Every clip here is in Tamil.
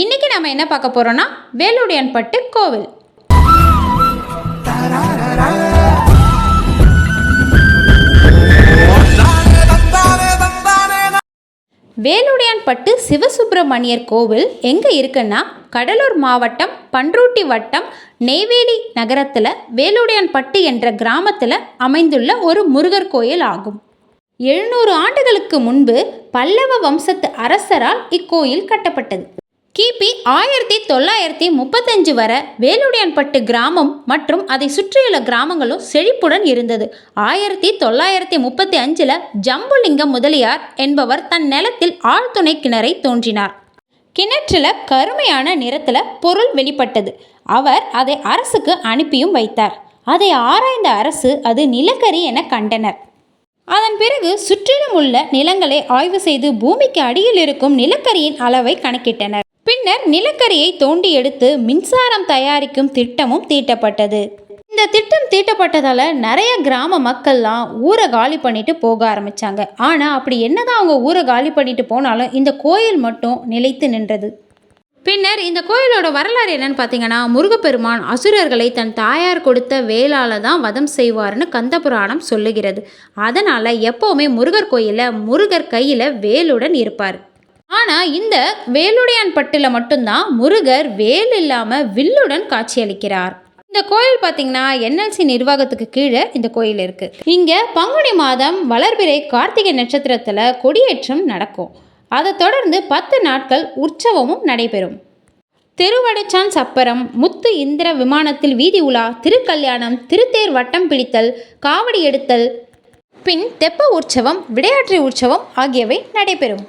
இன்னைக்கு நம்ம என்ன பார்க்க போறோம்னா வேலுடையான்பட்டு கோவில். வேலுடையான்பட்டு சிவசுப்பிரமணியர் கோவில் எங்கே இருக்குன்னா கடலூர் மாவட்டம் பன்ருட்டி வட்டம் நெய்வேலி நகரத்தில் வேலுடையான்பட்டு என்ற கிராமத்தில் அமைந்துள்ள ஒரு முருகர் கோயில் ஆகும். எழுநூறு ஆண்டுகளுக்கு முன்பு பல்லவ வம்சத்து அரசரால் இக்கோயில் கட்டப்பட்டது. கிபி ஆயிரத்தி தொள்ளாயிரத்தி முப்பத்தஞ்சு வரை வேலுடையான்பட்டு கிராமம் மற்றும் அதை சுற்றியுள்ள கிராமங்களும் செழிப்புடன் இருந்தது. ஆயிரத்தி தொள்ளாயிரத்தி முப்பத்தி அஞ்சில் ஜம்புலிங்கம் முதலியார் என்பவர் தன் நிலத்தில் ஆழ்துணை கிணறை தோன்றினார். கிணற்றில் கருமையான நிறத்தில் பொருள் வெளிப்பட்டது. அவர் அதை அரசுக்கு அனுப்பியும் வைத்தார். அதை ஆராய்ந்த அரசு அது நிலக்கரி என கண்டனர். அதன் பிறகு சுற்றிலும் உள்ள நிலங்களை ஆய்வு செய்து பூமிக்கு அடியில் இருக்கும் நிலக்கரியின் அளவை கணக்கிட்டனர். பின்னர் நிலக்கரியை தோண்டி எடுத்து மின்சாரம் தயாரிக்கும் திட்டமும் தீட்டப்பட்டது. இந்த திட்டம் தீட்டப்பட்டதால் நிறைய கிராம மக்கள்லாம் ஊரை காலி பண்ணிட்டு போக ஆரம்பிச்சாங்க. ஆனால் அப்படி என்னதான் அவங்க ஊரை காலி பண்ணிட்டு போனாலும் இந்த கோயில் மட்டும் நிலைத்து நின்றது. பின்னர் இந்த கோயிலோட வரலாறு என்னன்னு பார்த்தீங்கன்னா முருகப்பெருமான் அசுரர்களை தன் தாயார் கொடுத்த வேலால தான் வதம் செய்வார்னு கந்தபுராணம் சொல்லுகிறது. அதனால் எப்போவுமே முருகர் கோயிலில் முருகர் கையில் வேலுடன் இருப்பார். ஆனால் இந்த வேலுடையான் பட்டில் மட்டும்தான் முருகர் வேல் இல்லாமல் வில்லுடன் காட்சியளிக்கிறார். இந்த கோயில் பார்த்தீங்கன்னா என்எல்சி நிர்வாகத்துக்கு கீழே இந்த கோயில் இருக்கு. இங்கே பங்குனி மாதம் வளர்பிறை கார்த்திகை நட்சத்திரத்தில் கொடியேற்றம் நடக்கும். அதை தொடர்ந்து பத்து நாட்கள் உற்சவமும் நடைபெறும். திருவடைச்சான் சப்பரம் முத்து இந்திர விமானத்தில் வீதி உலா திருக்கல்யாணம் திருத்தேர் வட்டம் பிடித்தல் காவடி எடுத்தல் பின் தெப்ப உற்சவம் விடையாற்றி உற்சவம் ஆகியவை நடைபெறும்.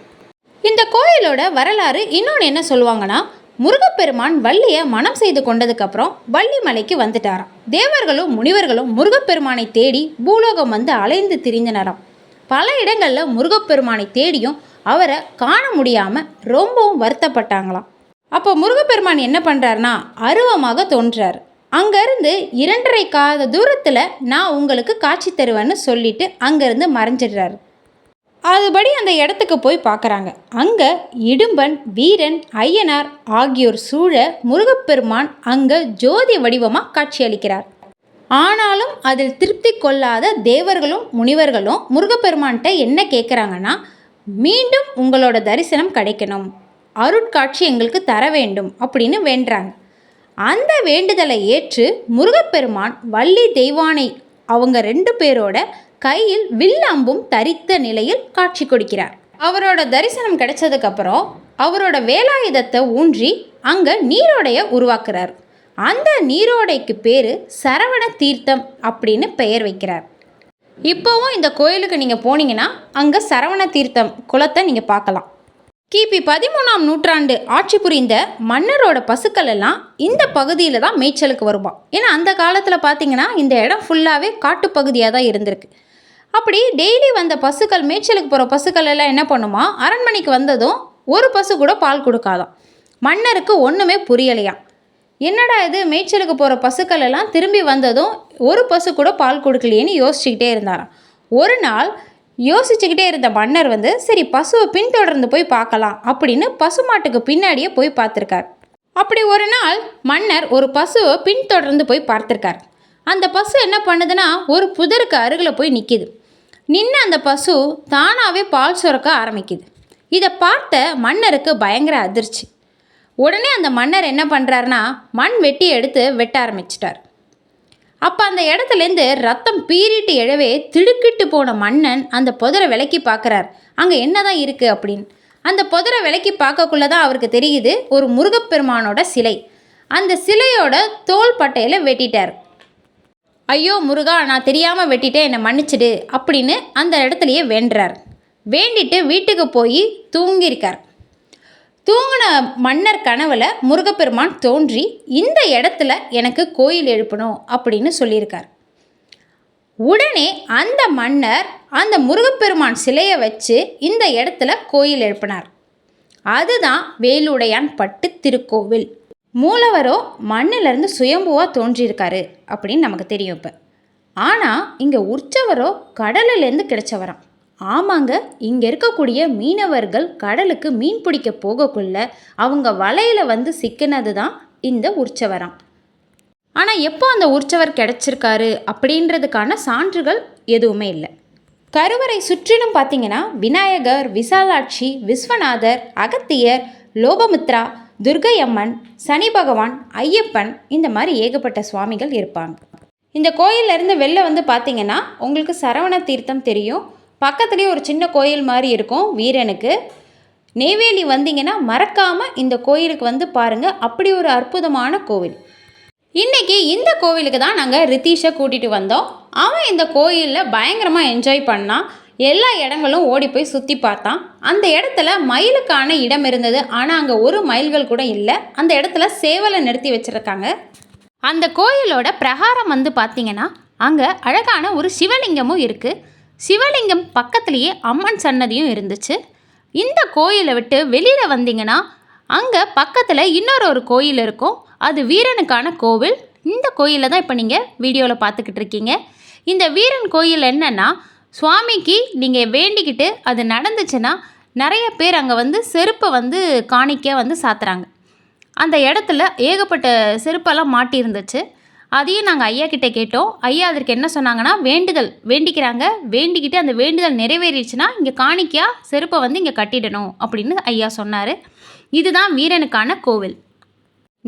இந்த கோயிலோட வரலாறு இன்னொன்று என்ன சொல்லுவாங்கன்னா முருகப்பெருமான் வள்ளியை மனம் செய்து கொண்டதுக்கப்புறம் வள்ளி மலைக்கு வந்துட்டாராம். தேவர்களும் முனிவர்களும் முருகப்பெருமானை தேடி பூலோகம் வந்து அலைந்து திரிந்தனராம். பல இடங்களில் முருகப்பெருமானை தேடியும் அவரை காண முடியாமல் ரொம்பவும் வருத்தப்பட்டாங்களாம். அப்போ முருகப்பெருமான் என்ன பண்ணுறாருனா அருவமாக தோன்றார். அங்கேருந்து இரண்டரை காத தூரத்தில் நான் உங்களுக்கு காட்சி தருவேன்னு சொல்லிட்டு அங்கேருந்து மறைஞ்சிடுறாரு. அதுபடி அந்த இடத்துக்கு போய் பார்க்குறாங்க. அங்கே இடும்பன் வீரன் ஐயனார் ஆகியோர் சூழ முருகப்பெருமான் அங்கே ஜோதி வடிவமாக காட்சியளிக்கிறார். ஆனாலும் அதில் திருப்தி கொள்ளாத தேவர்களும் முனிவர்களும் முருகப்பெருமான்கிட்ட என்ன கேட்குறாங்கன்னா மீண்டும் உங்களோட தரிசனம் கிடைக்கணும். அருட்காட்சி எங்களுக்கு தர வேண்டும் அப்படின்னு வேண்டுறாங்க. அந்த வேண்டுதலை ஏற்று முருகப்பெருமான் வள்ளி தெய்வானை அவங்க ரெண்டு பேரோட கையில் வில்லம்பும் தரித்த நிலையில் காட்சி கொடுக்கிறார். அவரோட தரிசனம் கிடைச்சதுக்கப்புறம் அவரோட வேலாயுதத்தை ஊன்றி அங்கே நீரோடைய உருவாக்குறார். அந்த நீரோடைக்கு பேர் சரவண தீர்த்தம் அப்படின்னு பெயர் வைக்கிறார். இப்போவும் இந்த கோயிலுக்கு நீங்கள் போனீங்கன்னா அங்கே சரவண தீர்த்தம் குளத்தை நீங்கள் பார்க்கலாம். கிபி பதிமூணாம் நூற்றாண்டு ஆட்சி புரிந்த மன்னரோட பசுக்கள் எல்லாம் இந்த பகுதியில் தான் மேய்ச்சலுக்கு வருவான். ஏன்னா அந்த காலத்தில் பார்த்தீங்கன்னா இந்த இடம் ஃபுல்லாகவே காட்டுப்பகுதியாக தான் இருந்திருக்கு. அப்படி டெய்லி வந்த பசுக்கள் மேய்ச்சலுக்கு போகிற பசுக்கள் எல்லாம் என்ன பண்ணுமா? அரண்மனைக்கு வந்ததும் ஒரு பசு கூட பால் கொடுக்காதான் மன்னருக்கு ஒன்றுமே புரியலையாம். என்னடா இது? மேய்ச்சலுக்கு போகிற பசுக்கள் எல்லாம் திரும்பி வந்ததும் ஒரு பசு கூட பால் கொடுக்கலையேன்னு யோசிச்சுக்கிட்டே இருந்தாராம். ஒரு நாள் யோசிச்சுக்கிட்டே இருந்த மன்னர் வந்து சரி பசுவை பின்தொடர்ந்து போய் பார்க்கலாம் அப்படின்னு பசுமாட்டுக்கு பின்னாடியே போய் பார்த்துருக்கார். அப்படி ஒரு நாள் மன்னர் ஒரு பசுவை பின்தொடர்ந்து போய் பார்த்துருக்கார். அந்த பசு என்ன பண்ணுதுன்னா ஒரு புதருக்கு அருகில் போய் நிற்கிது நின்று அந்த பசு தானாகவே பால் சுரக்க ஆரம்பிக்குது. இதை பார்த்த மன்னருக்கு பயங்கர அதிர்ச்சி. உடனே அந்த மன்னர் என்ன பண்ணுறாருனா மண் வெட்டி எடுத்து வெட்ட ஆரம்பிச்சிட்டார். அப்போ அந்த இடத்துலேருந்து ரத்தம் பீறிட்டு எழவே திடுக்கிட்டு போன மன்னன் அந்த புதரை விலக்கி பார்க்குறார் அங்கே என்னதான் இருக்குது அப்படின்னு. அந்த புதரை விலக்கி பார்க்கக்குள்ள தான் அவருக்கு தெரியுது ஒரு முருகப்பெருமானோட சிலை. அந்த சிலையோட தோல் பட்டையில் வெட்டிட்டார். ஐயோ முருகா நான் தெரியாமல் வெட்டிட்டேன். என்னை மன்னிச்சிடு அப்படின்னு அந்த இடத்துலையே வேண்டுறார். வேண்டிட்டு வீட்டுக்கு போய் தூங்கியிருக்கார். தூங்கின மன்னர் கனவில் முருகப்பெருமான் தோன்றி இந்த இடத்துல எனக்கு கோயில் எழுப்பணும் அப்படின்னு சொல்லியிருக்கார். உடனே அந்த மன்னர் அந்த முருகப்பெருமான் சிலையை வச்சு இந்த இடத்துல கோயில் எழுப்பினார். அதுதான் வேலுடையான் பட்டு திருக்கோவில். மூலவரோ மண்ணிலிருந்து சுயம்புவாக தோன்றியிருக்காரு அப்படின்னு நமக்கு தெரியும் இப்போ. ஆனால் இங்கே உற்சவரோ கடலிலேருந்து கிடைச்சவராம். ஆமாங்க இங்கே இருக்கக்கூடிய மீனவர்கள் கடலுக்கு மீன் பிடிக்க போகக்குள்ள அவங்க வலையில் வந்து சிக்கினது தான் இந்த உற்சவரம். ஆனால் எப்போ அந்த உற்சவர் கிடச்சிருக்காரு அப்படின்றதுக்கான சான்றுகள் எதுவுமே இல்லை. கருவறை சுற்றிலும் பார்த்தீங்கன்னா விநாயகர் விசாலாட்சி விஸ்வநாதர் அகத்தியர் லோபமுத்ரா துர்கையம்மன் சனி பகவான் ஐயப்பன் இந்த மாதிரி ஏகப்பட்ட சுவாமிகள் இருப்பாங்க. இந்த கோயிலேருந்து வெளில வந்து பார்த்தீங்கன்னா உங்களுக்கு சரவண தீர்த்தம் தெரியும். பக்கத்துலேயே ஒரு சின்ன கோயில் மாதிரி இருக்கும் வீரனுக்கு. நெய்வேலி வந்தீங்கன்னா மறக்காமல் இந்த கோயிலுக்கு வந்து பாருங்கள் அப்படி ஒரு அற்புதமான கோவில். இன்னைக்கு இந்த கோவிலுக்கு தான் நாங்கள் ரித்தீஷை கூட்டிகிட்டு வந்தோம். அவன் இந்த கோயிலில் பயங்கரமாக என்ஜாய் பண்ணான். எல்லா இடங்களும் ஓடி போய் சுற்றி பார்த்தான். அந்த இடத்துல மயிலுக்கான இடம் இருந்தது. ஆனால் அங்கே ஒரு மயில்கள் கூட இல்லை. அந்த இடத்துல சேவலை நிறுத்தி வச்சுருக்காங்க. அந்த கோயிலோட பிரகாரம் வந்து பார்த்தீங்கன்னா அங்கே அழகான ஒரு சிவலிங்கமும் இருக்குது சிவலிங்கம் பக்கத்துலேயே அம்மன் சன்னதியும் இருந்துச்சு. இந்த கோயிலை விட்டு வெளியில் வந்தீங்கன்னா அங்கே பக்கத்தில் இன்னொரு ஒரு கோயில் இருக்கும். அது வீரனுக்கான கோவில். இந்த கோயிலை தான் இப்போ நீங்கள் வீடியோவில் பார்த்துக்கிட்டு இருக்கீங்க. இந்த வீரன் கோயில் என்னென்னா சுவாமிக்கு நீங்கள் வேண்டிக்கிட்டு அது நடந்துச்சுன்னா நிறைய பேர் அங்கே வந்து செருப்பை வந்து காணிக்க வந்து சாத்துறாங்க. அந்த இடத்துல ஏகப்பட்ட செருப்பெல்லாம் மாட்டியிருந்துச்சு அதையும் நாங்கள் ஐயா கிட்டே கேட்டோம். ஐயா அதற்கு என்ன சொன்னாங்கன்னா வேண்டுதல் வேண்டிக்கிறாங்க. வேண்டிக்கிட்டு அந்த வேண்டுதல் நிறைவேறிடுச்சுன்னா இங்கே காணிக்கையாக செருப்பை வந்து இங்கே கட்டிடணும் அப்படின்னு ஐயா சொன்னார். இதுதான் வீரனுக்கான கோவில்.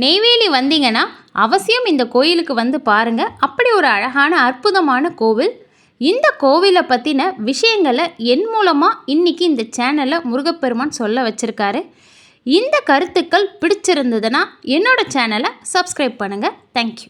நெய்வேலி வந்தீங்கன்னா அவசியம் இந்த கோயிலுக்கு வந்து பாருங்கள் அப்படி ஒரு அழகான அற்புதமான கோவில். இந்த கோவிலை பற்றின விஷயங்களை என் மூலமாக இன்றைக்கி இந்த சேனலில் முருகப்பெருமான் சொல்ல வச்சுருக்காரு. இந்த கருத்துக்கள் பிடிச்சிருந்ததுன்னா என்னோடய சேனலை சப்ஸ்கிரைப் பண்ணுங்கள் தேங்க்யூ